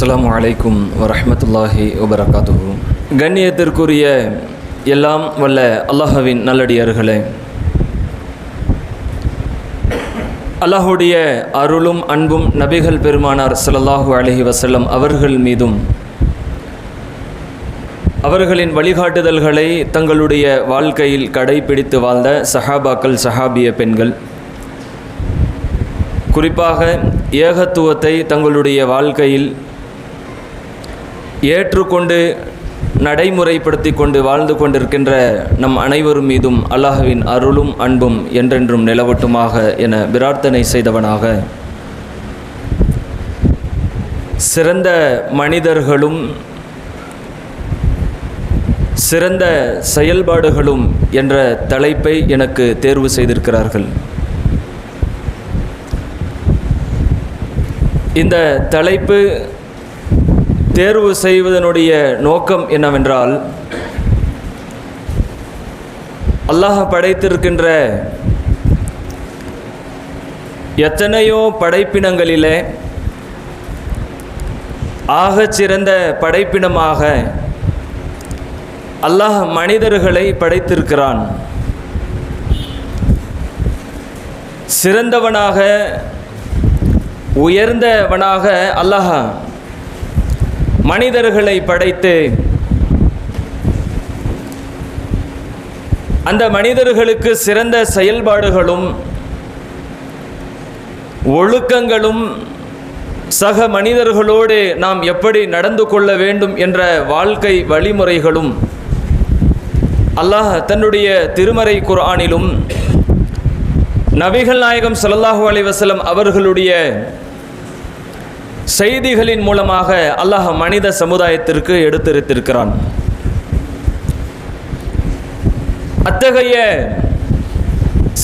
அஸ்லாம் வலைக்கும் வரமத்துல்லாஹி வபரகாத்து கண்ணியத்திற்குரிய எல்லாம் வல்ல அல்லாஹ்வின் நல்லடியார்களே. அல்லாஹுடைய அருளும் அன்பும் நபிகள் பெருமானார் சல்லாஹூ அலஹி வசல்லம் அவர்கள் மீதும் அவர்களின் வழிகாட்டுதல்களை தங்களுடைய வாழ்க்கையில் கடைபிடித்து வாழ்ந்த சஹாபாக்கள் சஹாபிய பெண்கள். குறிப்பாக ஏகத்துவத்தை தங்களுடைய வாழ்க்கையில் ஏற்றுக்கொண்டு நடைமுறைப்படுத்தி கொண்டு வாழ்ந்து கொண்டிருக்கின்ற நம் அனைவரும் மீதும் அல்லாஹுவின் அருளும் அன்பும் என்றென்றும் நிலவட்டுமாக என பிரார்த்தனை செய்தவனாக. சிறந்த மனிதர்களும் சிறந்த செயல்பாடுகளும் என்ற தலைப்பை எனக்கு தேர்வு செய்திருக்கிறார்கள். இந்த தலைப்பு தேர்வு செய்வதனுடைய நோக்கம் என்னவென்றால் அல்லாஹ் படைத்திருக்கின்ற எத்தனையோ படைப்பினங்களிலே ஆகச்சிறந்த படைப்பினமாக அல்லாஹ் மனிதர்களை படைத்திருக்கிறான். சிறந்தவனாக உயர்ந்தவனாக அல்லாஹ் மனிதர்களை படைத்து அந்த மனிதர்களுக்கு சிறந்த செயல்பாடுகளும் ஒழுக்கங்களும் சக மனிதர்களோடு நாம் எப்படி நடந்து கொள்ள வேண்டும் என்ற வாழ்க்கை வழிமுறைகளும் அல்லாஹ் தன்னுடைய திருமறை குரானிலும் நபிகள் நாயகம் சல்லாஹூ அலி வசலம் அவர்களுடைய செய்திகளின் மூலமாக அல்லாஹ் மனித சமுதாயத்திற்கு எடுத்துரைத்திருக்கிறான். அத்தகைய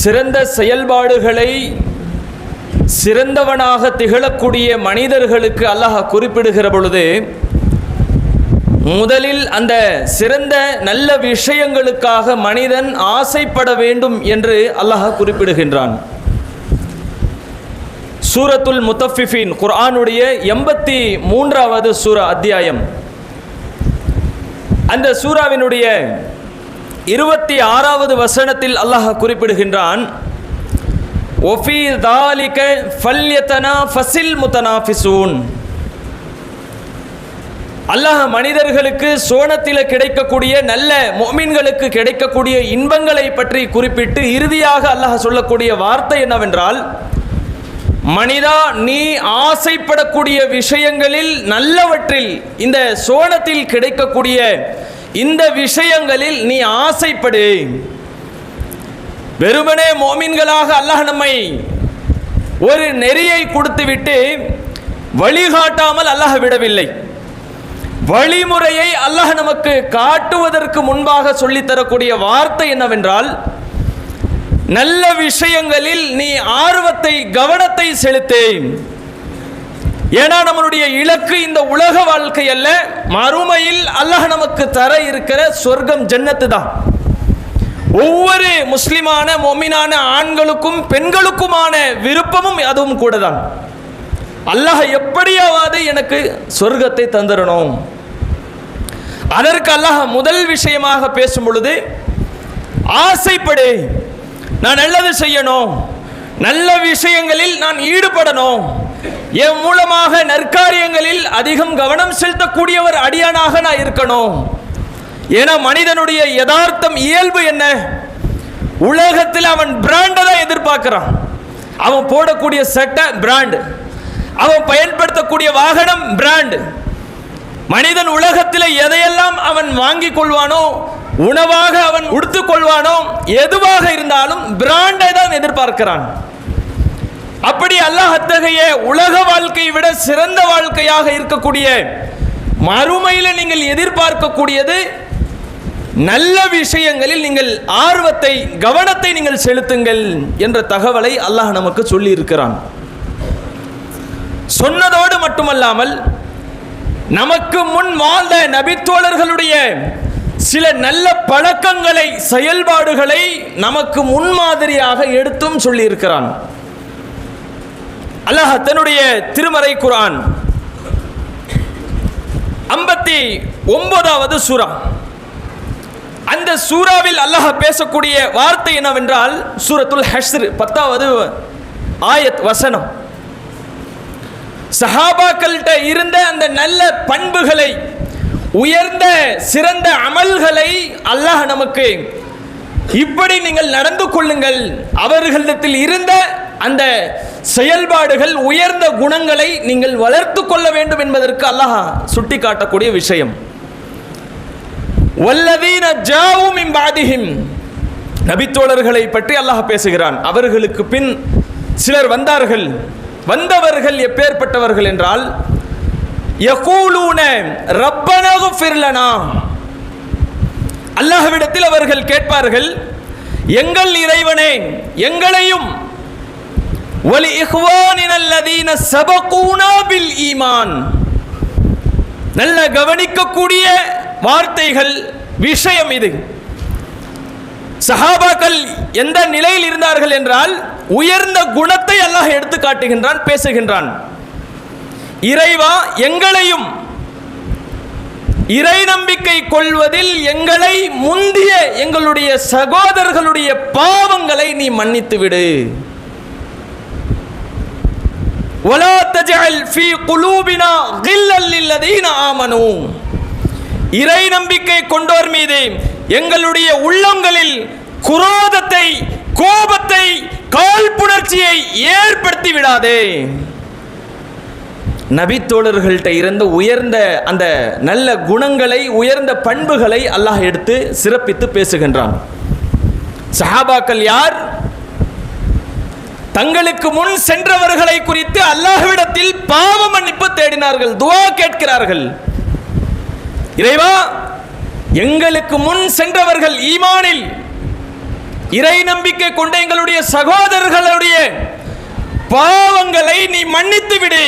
சிறந்த செயல்பாடுகளை சிறந்தவனாக திகழக்கூடிய மனிதர்களுக்கு அல்லாஹ் குறிப்பிடுகிற பொழுது முதலில் அந்த சிறந்த நல்ல விஷயங்களுக்காக மனிதன் ஆசைப்பட வேண்டும் என்று அல்லாஹ் குறிப்பிடுகின்றான். சூரத்துல் முத்தஃபிஃபின் குர்ஆனுடைய எண்பத்தி மூன்றாவது சூரா அத்தியாயம். அந்த சூராவினுடைய இருபத்தி ஆறாவது வசனத்தில் அல்லாஹ் குறிப்பிடுகின்றான் ஒஃபி தாலிக ஃபல்யத்தனா ஃபசில் முத்தனாஃபிசூன். அல்லாஹ் மனிதர்களுக்கு சோனத்தில் கிடைக்கக்கூடிய நல்ல மொமின்களுக்கு கிடைக்கக்கூடிய இன்பங்களை பற்றி குறிப்பிட்டு இறுதியாக அல்லாஹ் சொல்லக்கூடிய வார்த்தை என்னவென்றால் மனிதா நீ ஆசைப்படக்கூடிய விஷயங்களில் நல்லவற்றில் இந்த சோனத்தில் கிடைக்கக்கூடிய இந்த விஷயங்களில் நீ ஆசைப்படு. வெறுமனே மோமின்களாக அல்லாஹ் நம்மை ஒரு நெறியை கொடுத்துவிட்டு வழிகாட்டாமல் அல்லாஹ் விடவில்லை. வழிமுறையை அல்லாஹ் நமக்கு காட்டுவதற்கு முன்பாக சொல்லித்தரக்கூடிய வார்த்தை என்னவென்றால் நல்ல விஷயங்களில் நீ ஆர்வத்தை கவனத்தை செலுத்தேன். ஏன்னா நம்மளுடைய இலக்கு இந்த உலக வாழ்க்கை அல்ல. மறுமையில் அல்லாஹ் நமக்கு தர இருக்கிற சொர்க்கம் ஜன்னத்து தான். ஒவ்வொரு முஸ்லிமான மொமினான ஆண்களுக்கும் பெண்களுக்குமான விருப்பமும் அதுவும் கூட தான். அல்லாஹ் எப்படியாவது எனக்கு சொர்க்கத்தை தந்துடணும். அதற்கு அல்லாஹ் முதல் விஷயமாக பேசும் பொழுது ஆசைப்படு நான் நல்லது செய்யணும். நல்ல விஷயங்களில் நான் ஈடுபடணும். என் மூலமாக நற்காரியங்களில் அதிகம் கவனம் செலுத்தக்கூடிய ஒரு அடியானாக நான் இருக்கணும். ஏன்னா மனிதனுடைய யதார்த்தம் இயல்பு என்ன? உலகத்தில் அவன் பிராண்டை தான் எதிர்பார்க்கிறான். அவன் போடக்கூடிய சட்டை பிராண்டு அவன் பயன்படுத்தக்கூடிய வாகனம் பிராண்டு மனிதன் உலகத்தில் எதையெல்லாம் அவன் வாங்கிக் கொள்வானோ உணவாக அவன் உடுத்துக் கொள்வானோ எதுவாக இருந்தாலும் பிராண்டை தான் எதிர்பார்க்கிறான். அப்படி அல்லாஹ் அத்தகைய உலக வாழ்க்கையை விட சிறந்த வாழ்க்கையாக இருக்கக்கூடிய மறுமையில் நீங்கள் எதிர்பார்க்கக்கூடியது நல்ல விஷயங்களில் நீங்கள் ஆர்வத்தை கவனத்தை நீங்கள் செலுத்துங்கள் என்ற தகவலை அல்லாஹ் நமக்கு சொல்லி இருக்கிறான் சொன்னதோடு மட்டுமல்லாமல் நமக்கு முன் வாழ்ந்த நபித்தோழர்களுடைய சில நல்ல பழக்கங்களை செயல்பாடுகளை நமக்கு முன்மாதிரியாக எடுத்தும் சொல்லியிருக்கிறான். அல்லாஹ் தன்னுடைய திருமறை குரான் ஐம்பத்தி ஒன்பதாவது சூரா அந்த சூறாவில் அல்லாஹ் பேசக்கூடிய வார்த்தை என்னவென்றால் சூரத்துல் ஹஷ்ர் பத்தாவது ஆயத் வசனம். சஹாபாக்கள்கிட்ட இருந்த அந்த நல்ல பண்புகளை உயர்ந்த சிறந்த அமல்களை அல்லாஹ் நமக்கு இப்படி நீங்கள் நடந்து கொள்ளுங்கள். அவர்களிடத்தில் இருந்த அந்த செயல்பாடுகள் உயர்ந்த குணங்களை நீங்கள் வளர்த்து கொள்ள வேண்டும் என்பதற்கு அல்லாஹ் சுட்டி காட்டக்கூடிய விஷயம். வல்லதீன ஜாவும் இம்பாதிஹிம் நபித்தோழர்களை பற்றி அல்லாஹ் பேசுகிறான். அவர்களுக்கு பின் சிலர் வந்தார்கள். வந்தவர்கள் எப்பேற்பட்டவர்கள் என்றால் யகூலூன ரப்பனகு ஃபிர்லனா அல்லாஹ்விடத்தில் அவர்கள் கேட்பார்கள் எங்கள் இறைவனே எங்களையும் ஒலி இஹ்வானினல்லதீன சபகூனா பில் ஈமான். நல்ல கவனிக்கக்கூடிய வார்த்தைகள் விஷயம் இது. சஹாபாக்கள் எந்த நிலையில் இருந்தார்கள் என்றால் உயர்ந்த குணத்தை அல்லாஹ் எடுத்து காட்டுகின்றான் பேசுகின்றான். இறைவா எங்களையும் இறை நம்பிக்கை கொள்வதில் எங்களை முந்திய எங்களுடைய சகோதரர்களுடைய பாவங்களை நீ மன்னித்து விடு ولا تجعل في قلوبنا غلا للذين آمنوا இறை நம்பிக்கை கொண்டோர் மீது எங்களுடைய உள்ளங்களில் குரோதத்தை கோபத்தை காழ்ப்புணர்ச்சியை ஏற்படுத்தி விடாதே நபித்தோழர்கள்ட்ட இருந்த உயர்ந்த அந்த நல்ல குணங்களை உயர்ந்த பண்புகளை அல்லாஹ் எடுத்து சிறப்பித்து பேசுகின்றான். சஹாபாக்கள் யார்? தங்களுக்கு முன் சென்றவர்களை குறித்து அல்லாஹ்விடத்தில் பாவ மன்னிப்பு தேடினார்கள் துவா கேட்கிறார்கள். இறைவா எங்களுக்கு முன் சென்றவர்கள் ஈமானில் இறை நம்பிக்கை கொண்ட எங்களுடைய சகோதரர்களுடைய பாவங்களை நீ மன்னித்து விடு.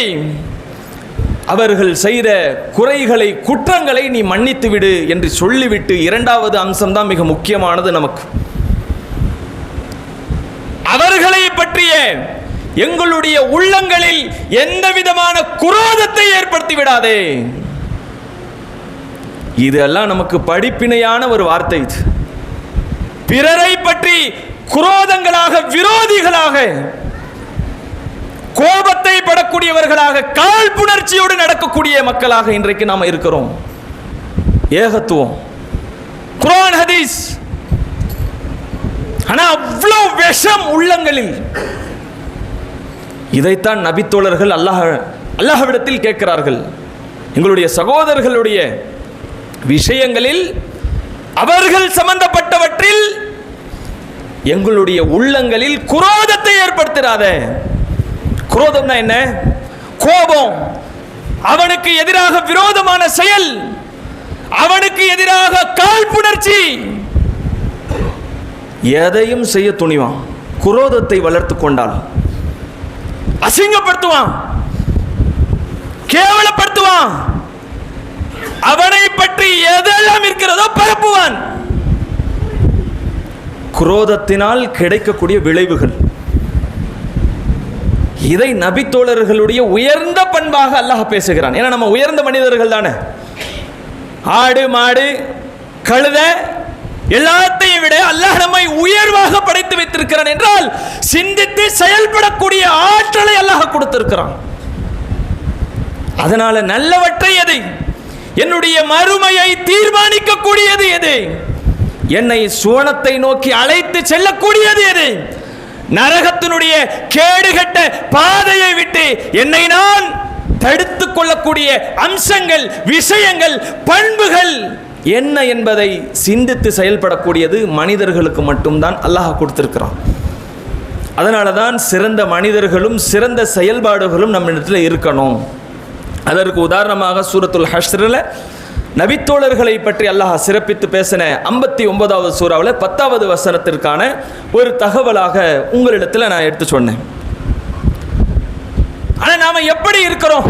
அவர்கள் செய்த குறைகளை குற்றங்களை நீ மன்னித்து விடு என்று சொல்லிவிட்டு இரண்டாவது அம்சம்தான் மிக முக்கியமானது நமக்கு. அவர்களை பற்றிய எங்களுடைய உள்ளங்களில் எந்த விதமான குரோதத்தை ஏற்படுத்தி விடாதே. இதெல்லாம் நமக்கு படிப்பினையான ஒரு வார்த்தை இது. பிறரை பற்றி குரோதங்களாக விரோதிகளாக படக்கூடியவர்களாக காழ்ப்புணர்ச்சியோடு நடக்கக்கூடிய மக்களாக இன்றைக்கு நாம் இருக்கிறோம். ஏகத்துவம். குரான் ஹதீஸ். ஆனா அவ்வளோ விஷம் உள்ளங்களில். இதைத்தான் நபித்தோழர்கள் அல்லாஹ் அல்லாஹ்விடத்தில் கேட்கிறார்கள். எங்களுடைய சகோதரர்களுடைய விஷயங்களில் அவர்கள் சம்பந்தப்பட்டவற்றில் எங்களுடைய உள்ளங்களில் குரோதத்தை ஏற்படுத்திடாத. குரோதம்னா என்ன? கோபம் அவனுக்கு எதிராக விரோதமான செயல் அவனுக்கு எதிராக காழ்ப்புணர்ச்சி. எதையும் செய்ய துணிவான் குரோதத்தை வளர்த்து கொண்டால் அசிங்கப்படுத்துவான் கேவலப்படுத்துவான். அவனை பற்றி எதெல்லாம் இருக்கிறதோ பரப்புவான். குரோதத்தினால் கிடைக்கக்கூடிய விளைவுகள். இதை நபித்தோழர்களுடைய உயர்ந்த பண்பாக அல்லாஹ் பேசுகிறான். ஏன்னா நம்ம உயர்ந்த மனிதர்கள் தானே. ஆடு மாடு கழுத எல்லாத்தையும் விட அல்லாஹ் நம்மை உயர்வாக படைத்து வைத்திருக்கிறான் என்றால் சிந்தித்து செயல்படக்கூடிய ஆற்றலை அல்லாஹ் கொடுத்திருக்கிறான். அதனால நல்லவற்றை எது? என்னுடைய மறுமையை தீர்மானிக்கக்கூடியது எது? என்னை சுவனத்தை நோக்கி அழைத்து செல்லக்கூடியது எது? நரகத்தினுடைய கேடுகட்ட பாதையை விட்டு என்னை நான் தடுத்துக் கொள்ளக்கூடிய அம்சங்கள் விஷயங்கள் பண்புகள் என்ன என்பதை சிந்தித்து செயல்படக்கூடியது மனிதர்களுக்கு மட்டும்தான் அல்லாஹ் கொடுத்திருக்கிறான். அதனால தான் சிறந்த மனிதர்களும் சிறந்த செயல்பாடுகளும் நம்மிடத்தில் இருக்கணும். அதற்கு உதாரணமாக சூரத்துல் ஹஷ்ரில் நபித்தோழர்களை பற்றி அல்லாஹ் சிறப்பித்து பேசின ஐம்பத்தி ஒன்பதாவது சூறாவில் பத்தாவது வசனத்திற்கான ஒரு தகவலாக உங்களிடத்தில் நான் எடுத்து சொன்னேன். ஆனால் நாம் எப்படி இருக்கிறோம்?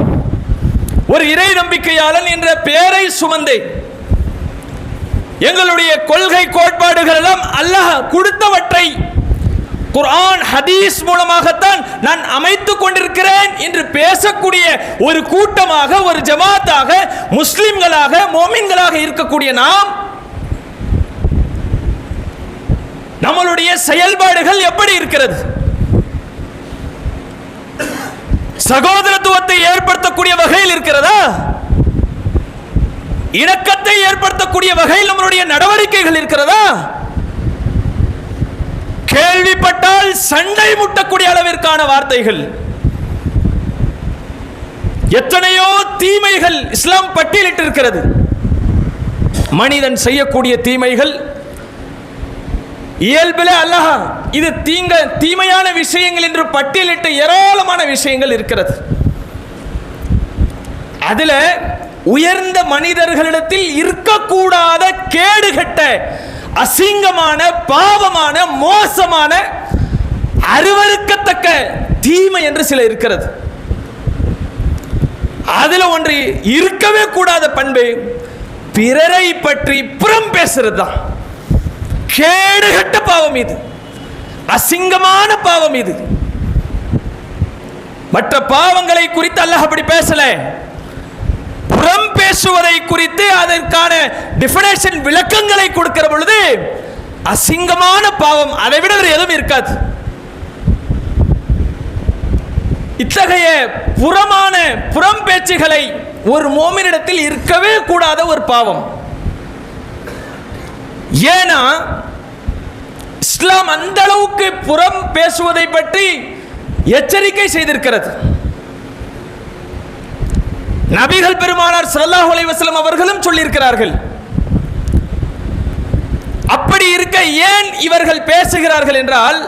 ஒரு இறை நம்பிக்கையாளன் என்ற பெயரை சுமந்தே எங்களுடைய கொள்கை கோட்பாடுகள் எல்லாம் அல்லாஹ் கொடுத்தவற்றை குர்ஆன் ஹதீஸ் மூலமாகத்தான் நான் அமைத்துக் கொண்டிருக்கிறேன் என்று பேசக்கூடிய ஒரு கூட்டமாக ஒரு ஜமாத்தாக முஸ்லிம்களாக மோமின்களாக இருக்கக்கூடிய நாம் நம்மளுடைய செயல்பாடுகள் எப்படி இருக்கிறது? சகோதரத்துவத்தை ஏற்படுத்தக்கூடிய வகையில் இருக்கிறதா? இணக்கத்தை ஏற்படுத்தக்கூடிய வகையில் நம்மளுடைய நடவடிக்கைகள் இருக்கிறதா? கேள்விப்பட்டால் சண்டை முட்டக்கூடிய அளவிற்கான வார்த்தைகள். எத்தனையோ தீமைகள் இஸ்லாம் பட்டியலிட்டு இருக்கிறது மனிதன் செய்யக்கூடிய தீமைகள். இயல்பில் அல்லாஹ் இது தீங்க தீமையான விஷயங்கள் என்று பட்டியலிட்டு ஏராளமான விஷயங்கள் இருக்கிறது. அதுல உயர்ந்த மனிதர்களிடத்தில் இருக்கக்கூடாத கேடுகட்ட அசிங்கமான பாவமான மோசமான அருவருக்கத்தக்க தீமை என்று சில இருக்கிறது. அதுல ஒன்று இருக்கவே கூடாத பண்பு பிறரை பற்றி புறம் பேசுறது தான் கேடுகட்ட பாவம் இது. அசிங்கமான பாவம் இது. மற்ற பாவங்களை குறித்து அல்லாஹ் அப்படி பேசல. பேசுவதை குறித்து அதற்கான டிஃபினேஷன் விளக்கங்களை கொடுக்கிற பொழுது அசிங்கமான பாவம். அதை விட வேறு எதுவும் இருக்காது. இத்தகைய புறமான புறம் பேச்சுகளை ஒரு மோமினிடத்தில் இருக்கவே கூடாத ஒரு பாவம். ஏன்னா இஸ்லாம் அந்த அளவுக்கு புறம் பேசுவதை பற்றி எச்சரிக்கை செய்திருக்கிறது. நபிகள் பெருமானார் சல்லாஹ் அலைவாஸ்லம் அவர்களும் சொல்லியிருக்கிறார்கள். அப்படி இருக்க ஏன் இவர்கள் பேசுகிறார்கள் என்றால்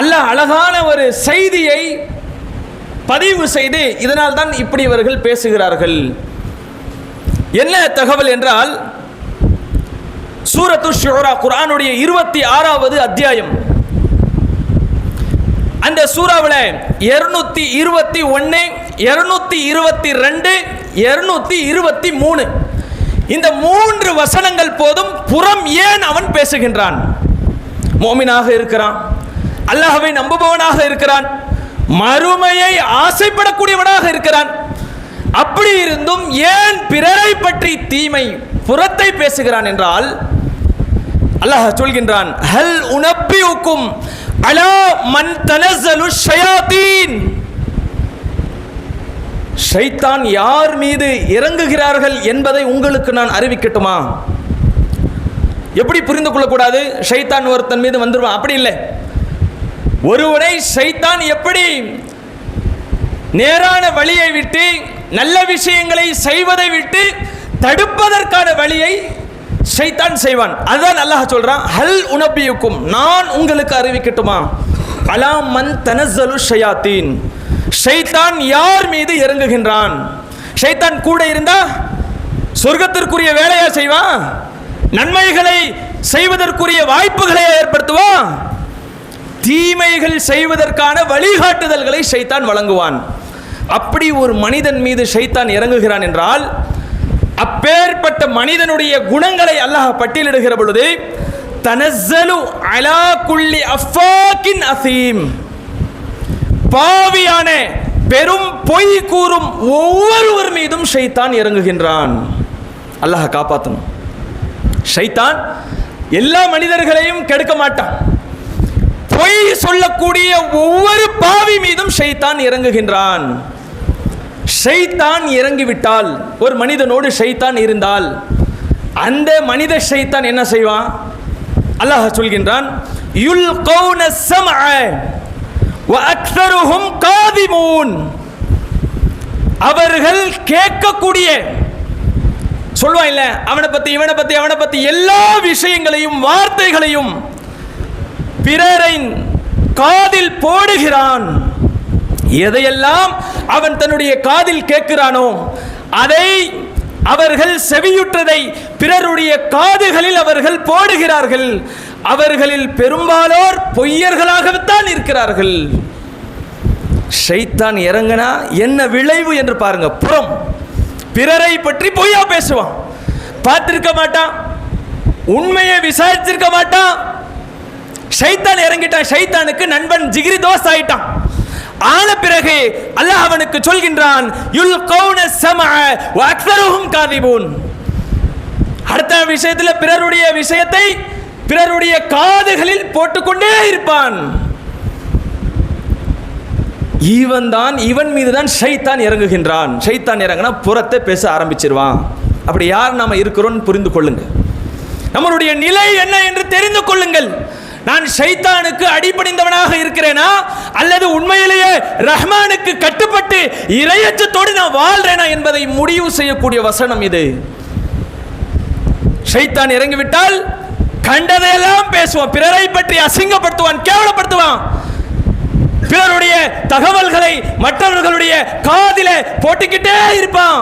அல்லாஹ் அழகான ஒரு செய்தியை பதிவு செய்து இதனால் தான் இப்படி இவர்கள் பேசுகிறார்கள். என்ன தகவல் என்றால் சூரத்து ஷோரா குரானுடைய இருபத்தி ஆறாவது அத்தியாயம். அந்த சூறாவில் இருநூத்தி இருபத்தி ஒன்று இருநூத்தி இருபத்தி ரெண்டு இருநூத்தி இருபத்தி மூணு. இந்த மூன்று வசனங்கள் போதும் புறம் ஏன் அவன் பேசுகின்றான்? மோமினாக இருக்கிறான். அல்லாஹவை நம்புபவனாக இருக்கிறான். மறுமையை ஆசைப்படக்கூடியவனாக இருக்கிறான். அப்படி இருந்தும் ஏன் பிறரை பற்றி தீமை புறத்தை பேசுகிறான் என்றால் அல்லாஹ் சொல்கின்றான் ஹல் உனப்பியுக்கும் அலா மன் தனசலு ஷயாத்தீன். ஷைத்தான் யார் மீது இறங்குகிறார்கள் என்பதை உங்களுக்கு நான் அறிவிக்கட்டுமா? எப்படி புரிந்து கொள்ளக்கூடாது? ஷைத்தான் ஒருத்தன் மீது வந்துடுவான் அப்படி இல்லை. ஒருவனை ஷைத்தான் எப்படி நேரான வழியை விட்டு நல்ல விஷயங்களை செய்வதை விட்டு தடுப்பதற்கான வழியை ஷைத்தான் செய்வான். அதான் அல்லாஹ் சொல்கிறான் ஹல் உணப்பியுக்கும் நான் உங்களுக்கு அறிவிக்கட்டுமா? அலா மன் தனசலு ஷயாத்தீன். ஷைத்தான் யார் மீது இறங்குகின்றான்? ஷைத்தான் கூட இருந்தா சொர்க்கத்திற்குரிய வேலையா செய்வான் நன்மைகளை செய்வதற்குரிய வாய்ப்புகளை ஏற்படுத்துவான் தீமைகள் செய்வதற்கான வழிகாட்டுதல்களை ஷைத்தான் வழங்குவான். அப்படி ஒரு மனிதன் மீது ஷைத்தான் இறங்குகிறான் என்றால் அப்பேற்பட்ட மனிதனுடைய குணங்களை அல்லாஹ் பட்டியலிடுகிற பொழுது தனசலு அலா குள்ளி அஃபாக்கின் அசீம். பாவியான பெரும் பொய் கூறும் ஒவ்வொருவர் மீதும் ஷைத்தான் இறங்குகின்றான். அல்லாஹ் காப்பாற்றணும் ஷைத்தான் எல்லா மனிதர்களையும் கெடுக்க மாட்டான். பொய் சொல்லக்கூடிய ஒவ்வொரு பாவி மீதும் ஷைத்தான் இறங்குகின்றான். ஷைத்தான் இறங்கிவிட்டால் ஒரு மனிதனோடு ஷைத்தான் இருந்தால் அந்த மனித ஷைத்தான் என்ன செய்வான்? அல்லாஹ் சொல்கின்றான் யுல் கௌன சமஅ வ அக்ஸருஹும் காதிமூன். அவர்கள் கேட்கக்கூடிய சொல்வான் இல்ல அவனை பத்தி இவனை பத்தி அவனை பத்தி எல்லா விஷயங்களையும் வார்த்தைகளையும் பிறரின் காதில் போடுகிறான். எதையெல்லாம் அவன் தன்னுடைய காதில் கேட்கிறானோ அதை அவர்கள் செவியுற்றதை பிறருடைய காதுகளில் அவர்கள் போடுகிறார்கள். அவர்களில் பெரும்பாலோர் பொய்யர்களாகத்தான் இருக்கிறார்கள். ஷைத்தான் இறங்கினா என்ன விளைவு என்று பாருங்க. புறம். பிறரை பற்றி பொய்யா பேசுவான். பார்த்திருக்க மாட்டான். உண்மையை விசாரிச்சிருக்க மாட்டான். ஷைத்தான் இறங்கிட்டான். ஷைத்தானுக்கு நண்பன் ஜிகிரி தோஸ் ஆயிட்டான். ஆன பிறகு அல்லாஹ் அவனுக்கு சொல்கின்றான் யுல் கௌன சம அக்தருஹும் காதிபூன். அடுத்த விஷயத்தில் பிறருடைய விஷயத்தை பிறருடைய காதுகளில் போட்டுக்கொண்டே இருப்பான். இவன் தான் இவன் மீது தான் ஷைத்தான் இறங்குகின்றான். ஷைத்தான் இறங்கினா புறத்தை பேச ஆரம்பிச்சிருவான். அப்படி யார் நாம இருக்கிறோம் புரிந்து கொள்ளுங்க நம்மளுடைய நிலை என்ன என்று தெரிந்து கொள்ளுங்கள். நான் ஷைத்தானுக்கு அடிபணிந்தவனாக இருக்கிறேனா? அல்லது உண்மையிலேயே ரஹ்மானுக்கு கட்டுப்பட்டு இரையச்சத்தோடு நான் வாழ்றேனா என்பதை முடிவு செய்யக்கூடிய வசனம் இது. ஷைத்தான் இறங்கிவிட்டால் கண்டதையெல்லாம் பேசுவான் பிறரை பற்றி அசிங்கப்படுத்துவான் கேவலப்படுத்துவான். பிறருடைய தகவல்களை மற்றவர்களுடைய காதில போட்டுக்கிட்டே இருப்பான்.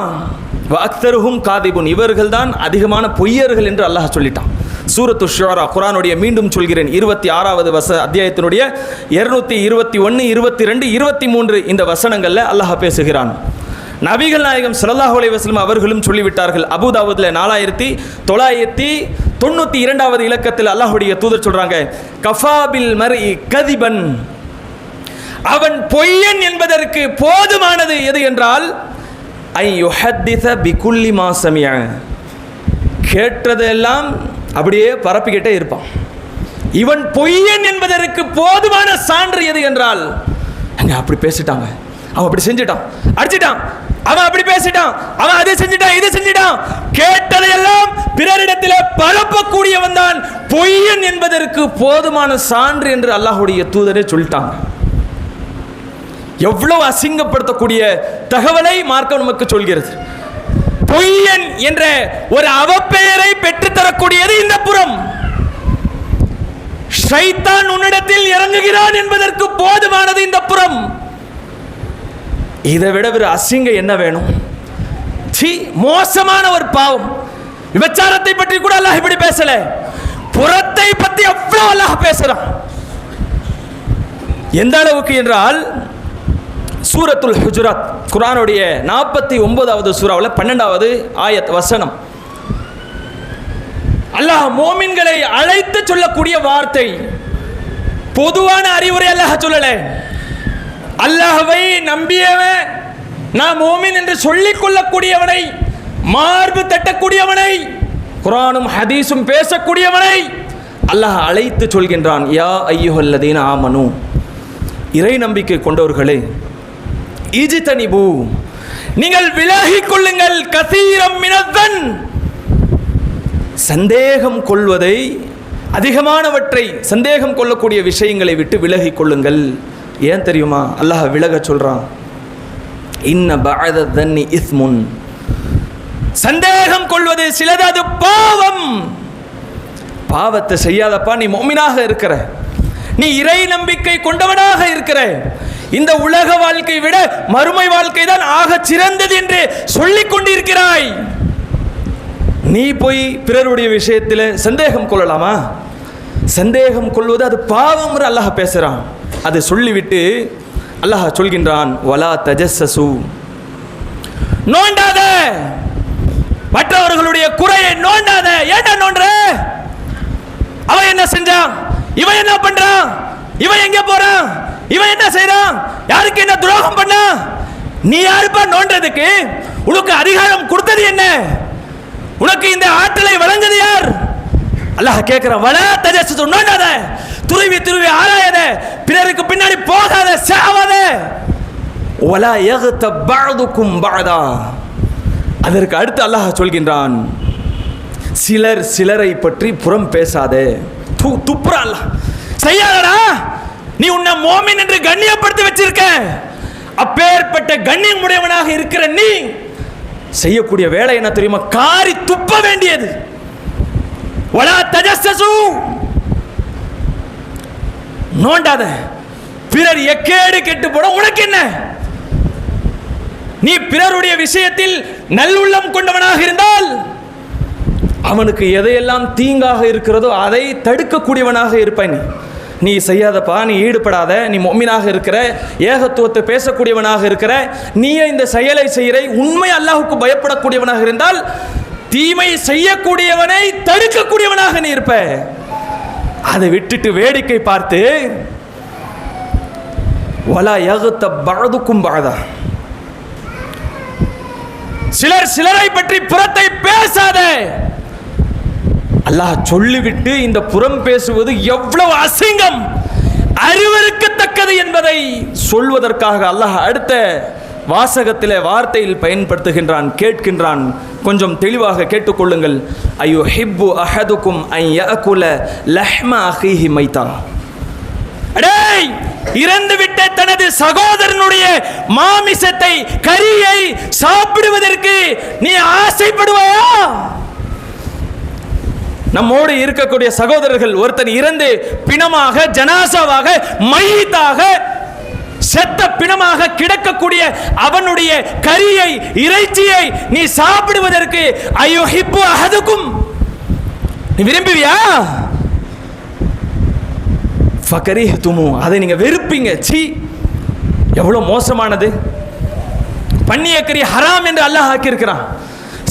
அக்தருகும் காதிபுன். இவர்கள் தான் அதிகமான பொய்யர்கள் என்று அல்லாஹ் சொல்லிட்டான். சூரத்து ஷுரா குரானுடைய மீண்டும் சொல்கிறேன். இருபத்தி ஆறாவது வச அத்தியாயத்தினுடைய இருநூத்தி இருபத்தி ஒன்று இருபத்தி ரெண்டு இருபத்தி மூன்று இந்த வசனங்களில் அல்லாஹ் பேசுகிறான். நபிகள் நாயகம் ஸல்லல்லாஹு அலைஹி அவர்களும் சொல்லிவிட்டார்கள். அபுதாபுதில் நாலாயிரத்தி தொள்ளாயிரத்தி தொண்ணூற்றி இரண்டாவது இலக்கத்தில் அல்லாஹுடைய தூதர் சொல்கிறாங்க கஃபாபில் மரி கதிபன். அவன் பொய்யன் என்பதற்கு போதுமானது எது என்றால் ஐ யுஹத்தித பிகுல்லி மாசமிய கேட்டதெல்லாம் அப்படியே பரப்பிக்கிட்டே இருப்பான். இவன் பொய்யன் என்பதற்கு போதுமான சான்று எது என்றால் அங்க அப்படி பேசிட்டாங்க. அவன் அப்படி செஞ்சிட்டான். அடிச்சிட்டான். அவன் அப்படி பேசிட்டான். அவன் அதை செஞ்சிட்டான் இது செஞ்சிட்டான். கேட்டதையெல்லாம் பிறரிடத்தில் பரப்பக்கூடியவன் தான் பொய்யன் என்பதற்கு போதுமான சான்று என்று அல்லாஹுடைய தூதரே சொல்லிட்டாங்க. எவ்வளவு அசிங்கப்படுத்தக்கூடிய தகவலை மார்க்கம் நமக்கு சொல்கிறது. பொய்யன் என்ற ஒரு அவப்பெயரை பெற்றுத்தரக்கூடியது இந்த புறம். ஷைத்தான் உன்னிடத்தில் இறங்குகிறான் என்பதற்கு போதுமானது இந்த புறம். இதை விட ஒரு அசிங்கம் என்ன வேணும்? சி மோசமான ஒரு பாவம். விபச்சாரத்தை பற்றி கூட அல்லாஹ் இப்படி பேசல. புறத்தை பற்றி அவ்வளவு அல்லாஹ் பேசுறான். எந்த அளவுக்கு என்றால் சூரத்துல் ஹுஜுராத் குரானுடைய நாற்பத்தி ஒன்பதாவது சூறாவில் பன்னெண்டாவது ஆயத் வசனம். அல்லாஹ் மோமின்களை அழைத்து சொல்லக்கூடிய வார்த்தை. பொதுவான அறிவுரை அல்லாஹ் சொல்லல. அல்லாஹவை நம்பியவன் நான் மோமின் என்று சொல்லிக் கொள்ளக்கூடியவனை மார்பு தட்டக்கூடியவனை குரானும் ஹதீஸும் பேசக்கூடியவனை அல்லாஹ் அழைத்து சொல்கின்றான் யா ஐயுஹல்லதீன ஆமனு. இறை நம்பிக்கை கொண்டவர்களே இஜிதனிபு. நீங்கள் விலகிக் கொள்ளுங்கள் கசீரம் மினத்தன் சந்தேகம் கொள்வதை அதிகமானவற்றை சந்தேகம் கொள்ளக்கூடிய விஷயங்களை விட்டு விலகிக் கொள்ளுங்கள். ஏன் தெரியுமா? அல்லாஹ் விலக சொல்றான். இன்ன பாத தன்னி இஸ்முன். சந்தேகம் கொள்வது சிலது அது பாவம். பாவத்தை செய்யாதப்பா நீ மொமினாக இருக்கிற. நீ இறை நம்பிக்கை கொண்டவனாக இருக்கிற. இந்த உலக வாழ்க்கை விட மறுமை வாழ்க்கை தான் ஆக சிறந்தது என்று சொல்லிக் கொண்டிருக்கிறாய். நீ போய் பிறருடைய விஷயத்தில் சந்தேகம் கொள்ளலாமா? சந்தேகம் கொள்வது அது பாவம் அல்லாஹ் பேசுகிறான் அதை சொல்லிவிட்டு அல்லாஹ் சொல்கின்றான் வலா தஜஸ்ஸசு. நோண்டாத. மற்றவர்களுடைய குறையை நோண்டாத. ஏன்டா நோண்ட அவன் என்ன செஞ்சான்? இவன் என்ன பண்றான்? இவன் எங்க போறான்? இவன் என்ன செய்றான்? யாருக்கு என்ன துரோகம் பண்ண? நீ யாருப்பா நோண்டதுக்கு? உனக்கு அதிகாரம் கொடுத்தது என்ன? உனக்கு இந்த ஆற்றலை வழங்குது யார்? அல்லாஹ் கேட்கிறான் வள தஜஸ் நோண்டாத. துருவி துருவி ஆராயாத. பிறருக்கு பின்னாடி போகாத சாவாத. ஒலா ஏகத்த பஅதுக்கும் பஅதா. அதற்கு அடுத்து அல்லாஹ் சொல்கின்றான் சிலர் சிலரை பற்றி புறம் பேசாதே. து துப்புறா அல்லாஹ். செய்யாதடா. நீ உன்னை மோமின் என்று கண்ணியப்படுத்தி வச்சிருக்க. அப்பேற்பட்ட கண்ணியம் உடையவனாக இருக்கிற நீ செய்யக்கூடிய வேலை என்ன தெரியுமா? காரி துப்ப வேண்டியது. வலா தஜஸ்ஸசு. நோண்டாத. பிறர் எக்கேடு கெட்டு போட உனக்கு என்ன? நீ பிறருடைய விஷயத்தில் நல்லுள்ளம் கொண்டவனாக இருந்தால் அவனுக்கு எதையெல்லாம் தீங்காக இருக்கிறதோ அதை தடுக்கக்கூடியவனாக இருப்பாய் நீ. நீ செய்யாதப்பா நீ ஈடுபடாத நீ மொம்மினாக இருக்கிற ஏகத்துவத்தை பேசக்கூடியவனாக இருக்கிற நீயே இந்த செயலை செய்கிற உண்மை அல்லாஹுக்கு பயப்படக்கூடியவனாக இருந்தால் தீமை செய்யக்கூடியவனை தடுக்கக்கூடியவனாக நீ இருப்ப. அதை விட்டுட்டு வேடிக்கை பார்த்து வலா ஏகத்தை பழதுக்கும் பழதா சிலர் சிலரை பற்றி புறத்தை பேசாத அல்லாஹ் சொல்லிவிட்டு இந்த புறம் பேசுவது எவ்வளவு அசிங்கம்? அறிவறுக்கத்தக்கது என்பதை சொல்வதற்காக அல்லாஹ் அடுத்த வாசகத்திலே வார்த்தையில் பயன்படுத்துகின்றான் கேட்கின்றான். கொஞ்சம் தெளிவாக கேட்டுக்கொள்ளுங்கள். ஐயோ ஹிப்பு அஹதுக்கும் ஐ லஹ்ம அஹிஹி மைதா. அடேய்! இறந்து விட்ட தனது சகோதரனுடைய மாமிசத்தை கரியை சாப்பிடுவதற்கு நீ ஆசைப்படுவாயா? நம்மோடு இருக்கக்கூடிய சகோதரர்கள் ஒருத்தன் இறந்து பிணமாக ஜனாசாவாக மையத்தாக செத்த பிணமாக கிடக்கக்கூடிய அவனுடைய கரியை இறைச்சியை நீ சாப்பிடுவதற்கு ஐயோ ஹிப்பு அகதுக்கும் நீ விரும்புவியா? ஃபக்கரி துமு அதை நீங்க வெறுப்பீங்க. சி எவ்வளவு மோசமானது. பன்னியக்கரி ஹராம் என்று அல்லாஹ் ஆக்கியிருக்கிறான்.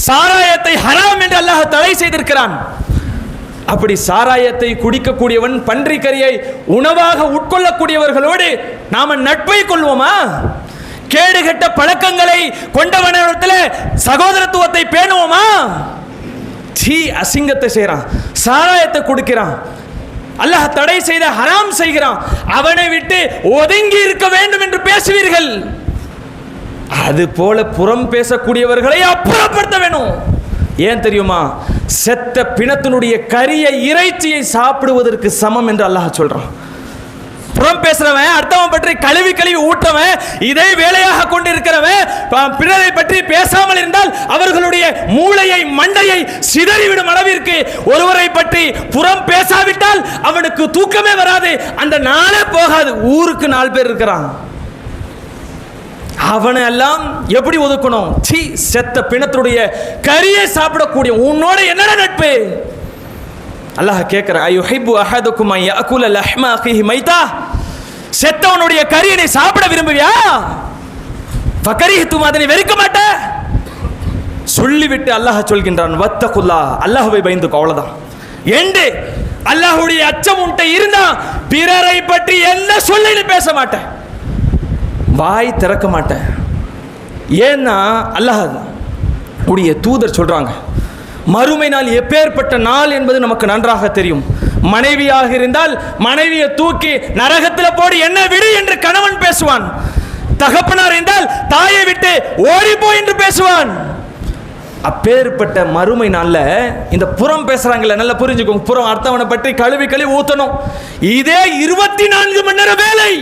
சாராயத்தை ஹராம் என்று அல்லாஹ் தடை செய்திருக்கிறான். அப்படி சாராயத்தை குடிக்கக்கூடியவன் பன்றிக்கரியை உணவாக உட்கொள்ளக்கூடியவர்களோடு நாம நட்பை கொள்வோமா? கேடுகட்ட பழக்கங்களை கொண்டவனிடத்தில் சகோதரத்துவத்தை பேணுவோமா? சீ அசிங்கத்தை செய்கிறான் சாராயத்தை கொடுக்கிறான். அல்லாஹ் தடை செய்த ஹராம் செய்கிறான். அவனை விட்டு ஒதுங்கி இருக்க வேண்டும் என்று பேசுவீர்கள். அது போல புறம் பேசக்கூடியவர்களை அப்புறப்படுத்த வேணும். ஏன் தெரியுமா? செத்த பிணத்தினுடைய கரிய இறைச்சியை சாப்பிடுவதற்கு சமம் என்று அல்லாஹ் சொல்றான். புறம் பேசுறவன் அடுத்தவன் பற்றி கழுவி கழுவி ஊட்டவன் இதை வேலையாக கொண்டிருக்கிறவன் ப- பிறரை பற்றி பேசாமல் இருந்தால் அவர்களுடைய மூளையை மண்டையை சிதறிவிடும் அளவிற்கு ஒருவரை பற்றி புறம் பேசாவிட்டால் அவனுக்கு தூக்கமே வராது அந்த நாளே போகாது ஊருக்கு நாலு பேர் இருக்கிறான். அவனை எல்லாம் எப்படி ஒதுக்கணும்? சீ செத்த பிணத்துடைய கரியை சாப்பிடக்கூடிய உன்னோட என்னடா நட்பு? அல்லாஹ் கேட்கிற ஐயோ ஹைபு அஹதுக்கும் ஐயா அகுல லஹ்மா அகிஹி மைதா? செத்தவனுடைய கரியை நீ சாப்பிட விரும்புவியா? ஃபக்கரிஹித்தும் அதனை வெறுக்க மாட்ட? சொல்லிவிட்டு அல்லாஹ் சொல்கின்றான் வத்தகுல்லா. அல்லாஹுவை பயந்துக்கோ அவ்வளோதான் எண்டு அல்லாஹுடைய அச்சம் உன்ட்ட இருந்தா பிறரை பற்றி என்ன சொல்லி பேச மாட்டேன் வாய் திறக்க மாட்டேன். ஏன்னா அல்லாஹ் உடைய தூதர் சொல்கிறாங்க மறுமை நாள் எப்பேற்பட்ட நாள் என்பது நமக்கு நன்றாக தெரியும். மனைவியாக இருந்தால் மனைவியை தூக்கி நரகத்தில் போடு என்ன விடு என்று கணவன் பேசுவான். தகப்பனார் என்றால் தாயை விட்டு ஓடி என்று பேசுவான். அப்பேற்பட்ட மறுமை நாளில் இந்த புறம் பேசுகிறாங்கள நல்லா புரிஞ்சுக்கோங்க. புறம் அர்த்தவனை பற்றி கழுவி கழுவி ஊற்றணும் இதே இருபத்தி நான்கு மணி நேரம் வேலை.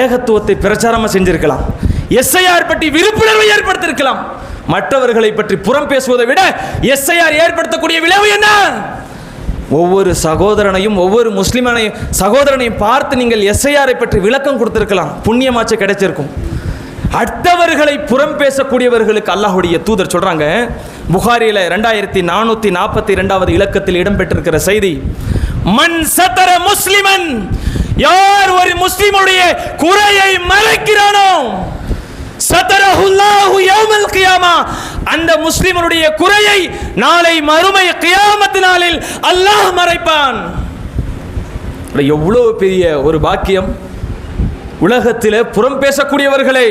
ஏகத்துவத்தை பிரச்சாரமாக செஞ்சிருக்கலாம். எஸ்ஐஆர் பற்றி விழிப்புணர்வை ஏற்படுத்தியிருக்கலாம் மற்றவர்களை பற்றி புறம் பேசுவதை விட எஸ்ஐஆர் ஏற்படுத்தக்கூடிய விளைவு என்ன? ஒவ்வொரு சகோதரனையும் ஒவ்வொரு முஸ்லிமனையும் சகோதரனையும் பார்த்து நீங்கள் எஸ்ஐஆரை பற்றி விளக்கம் கொடுத்திருக்கலாம். புண்ணியமாச்சு கிடைச்சிருக்கும். அடுத்தவர்களை புறம் பேசக்கூடியவர்களுக்கு அல்லாஹுடைய தூதர் சொல்கிறாங்க புகாரியில் ரெண்டாயிரத்தி நானூற்றி நாற்பத்தி ரெண்டாவது இலக்கத்தில் இடம்பெற்றிருக்கிற செய்தி மண் சத்தர முஸ்லிமன் யார் ஒரு முஸ்லிமுடைய குறையை மறைக்கிறானோ? சதரஹுல்லாஹு யௌமல் கியாமா. அந்த முஸ்லிமனுடைய குறையை நாளை மறுமை கியாமத்து நாளில் அல்லாஹ் மறைப்பான். எவ்வளவு பெரிய ஒரு பாக்கியம். உலகத்தில் புறம் பேசக்கூடியவர்களே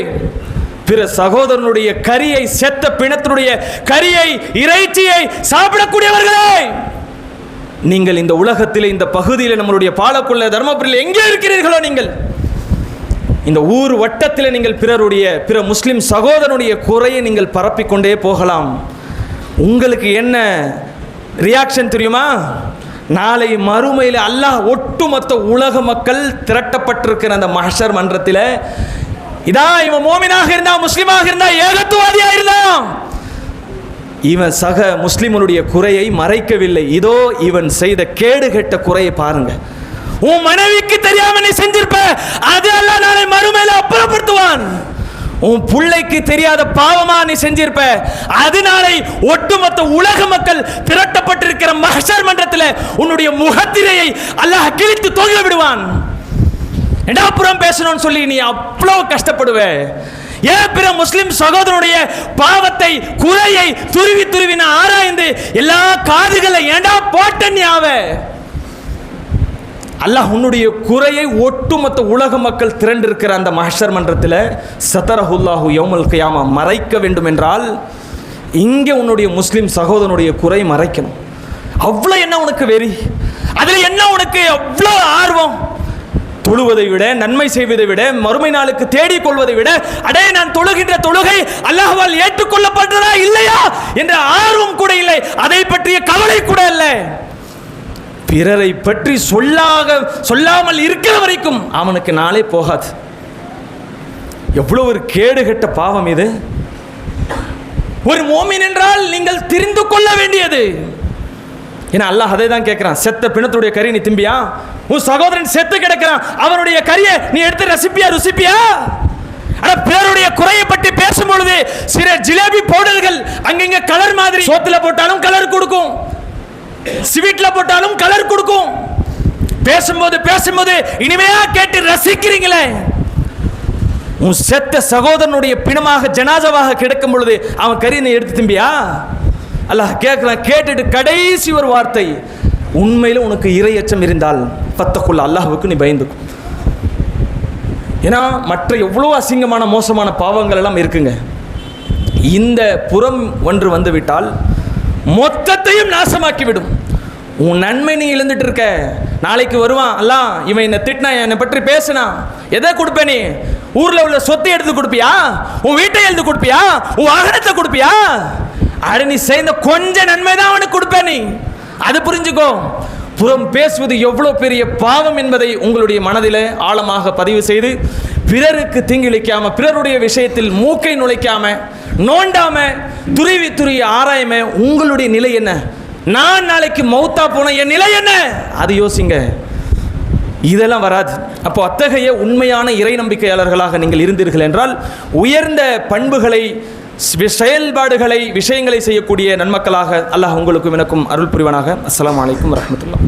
பிற சகோதரனுடைய கரியை செத்த பிணத்தினுடைய கரியை இறைச்சியை சாப்பிடக்கூடியவர்களே. நீங்கள் இந்த உலகத்தில் இந்த பகுதியில் நம்மளுடைய பாலக்குள்ள தர்மபுரியில் எங்கே இருக்கிறீர்களோ நீங்கள்? இந்த ஊர் வட்டத்தில் நீங்கள் பிறருடைய பிற முஸ்லிம் சகோதரனுடைய குறையை நீங்கள் பரப்பிக்கொண்டே போகலாம். உங்களுக்கு என்ன ரியாக்ஷன் தெரியுமா? நாளை மறுமையில் அல்லாஹ் ஒட்டுமொத்த உலக மக்கள் திரட்டப்பட்டிருக்கிற அந்த மஹஷர் மன்றத்தில் இதான் இவன் மோமினாக இருந்தா முஸ்லீமாக இருந்தா ஏகத்துவாதியாக இருந்தான் இவன் சக முஸ்லிமனுடைய குறையை மறைக்கவில்லை. இதோ இவன் செய்த கேடுகெட்ட குறையை பாருங்க. உன் மனைவிக்கு தெரியாம நீ செஞ்சிருப்ப. அது அல்ல நாளை மறுமையில அப்புறப்படுத்துவான். உன் பிள்ளைக்கு தெரியாத பாவமா நீ செஞ்சிருப்ப. அதனாலே ஒட்டுமொத்த உலக மக்கள் திரட்டப்பட்டிருக்கிற மகசர் மன்றத்தில் உன்னுடைய முகத்திரையை அல்லாஹ் கிழித்து தொங்க விடுவான் எடாப்புறம் பேசணும்னு சொல்லி நீ அவ்வளோ கஷ்டப்படுவே. ஏன் பிற முஸ்லிம் சகோதரனுடைய பாவத்தை குறையை துருவி துருவி நான் ஆராய்ந்து எல்லா காதுகளை ஏண்டா போட்ட ஞாப அல்லாஹ் உன்னுடைய குறையை ஒட்டுமொத்த உலக மக்கள் திரண்டிருக்கிற அந்த மஹர் மன்றத்தில் சத்தரஹுல்லாஹு யோமல் கயாமா மறைக்க வேண்டும் என்றால் இங்கே உன்னுடைய முஸ்லீம் சகோதரனுடைய குறை மறைக்கணும். அவ்வளோ என்ன உனக்கு வெறி? அதில் என்ன உனக்கு அவ்வளோ ஆர்வம்? தொழுவதை விட நன்மை செய்வதை விட மறுமை நாளுக்கு தேடிக் கொள்வதை விட அடே நான் தொழுகின்ற தொழுகை அல்லாஹ்வால் ஏற்றுக்கொள்ளப்பட்டதா இல்லையா என்ற ஆர்வம் கூட இல்லை. அதை பற்றிய கவலை கூட இல்லை பிறரை பற்றி சொல்லாக சொல்லாமல் இருக்கிற வரைக்கும் அவனுக்கு நாளே போகாது. எவ்வளவு ஒரு கேடுகெட்ட பாவம் இது. ஒரு மோமின் என்றால் நீங்கள் தெரிந்து கொள்ள வேண்டியது. ஏன்னா அல்லாஹ் அதை தான் கேட்குறான் செத்த பிணத்துடைய கறி நீ திம்பியா? உன் சகோதரன் செத்து கிடக்கிறான். அவனுடைய கறியை நீ எடுத்து ரசிப்பியா ருசிப்பியா? ஆனா பிறருடைய குறையை பற்றி பேசும் பொழுது சில ஜிலேபி பவுடர்கள் அங்கங்க கலர் மாதிரி. சோத்துல போட்டாலும் கலர் கொடுக்கும். ஸ்வீட்ல போட்டாலும் கலர் கொடுக்கும். பேசும்போது பேசும்போது இனிமையா கேட்டு ரசிக்கிறீங்களே. உன் செத்த சகோதரனுடைய பிணமாக ஜனாதவாக கிடக்கும் பொழுது அவன் கரியனை எடுத்து திம்பியா? அல்லாஹ் கேட்குறான் கேட்டுட்டு கடைசி ஒரு வார்த்தை. உண்மையில் உனக்கு இரையச்சம் இருந்தால் பத்தக்குள்ள அல்லாஹுக்கு நீ பயந்துக்கும் ஏன்னா மற்ற எவ்வளோ அசிங்கமான மோசமான பாவங்கள் எல்லாம் இருக்குங்க. இந்த புறம் ஒன்று வந்துவிட்டால் மொத்தத்தையும் நாசமாக்கிவிடும். உன் நன்மை நீ இழந்துட்டு இருக்க. நாளைக்கு வருவான் எல்லாம் இவன் என்னை திட்டினா என்னை பற்றி பேசினா. எதை கொடுப்ப நீ? ஊரில் உள்ள சொத்தை எடுத்து கொடுப்பியா? உன் வீட்டை எழுந்து கொடுப்பியா? உன் வாகனத்தை கொடுப்பியா? அட நீ செய்த கொஞ்ச நன்மை தான் அவனுக்கு கொடுப்பேன் நீ. அது புரிஞ்சுக்கோ. புறம் பேசுவது எவ்வளோ பெரிய பாவம் என்பதை உங்களுடைய மனதில் ஆழமாக பதிவு செய்து பிறருக்கு தீங்கிழைக்காம பிறருடைய விஷயத்தில் மூக்கை நுழைக்காம நோண்டாம துருவி துருவி ஆராயாம உங்களுடைய நிலை என்ன? நான் நாளைக்கு மௌத்தா போன என் நிலை என்ன? அது யோசிங்க. இதெல்லாம் வராது. அப்போ அத்தகைய உண்மையான இறை நம்பிக்கையாளர்களாக நீங்கள் இருந்தீர்கள் என்றால் உயர்ந்த பண்புகளை செயல்பாடுகளை விஷயங்களை செய்யக்கூடிய நன்மக்களாக அல்லாஹ் உங்களுக்கும் எனக்கும் அருள் புரிவனாக. அஸ்லாம் வலைக்கம் வரஹ்மத்துல்லாஹ்.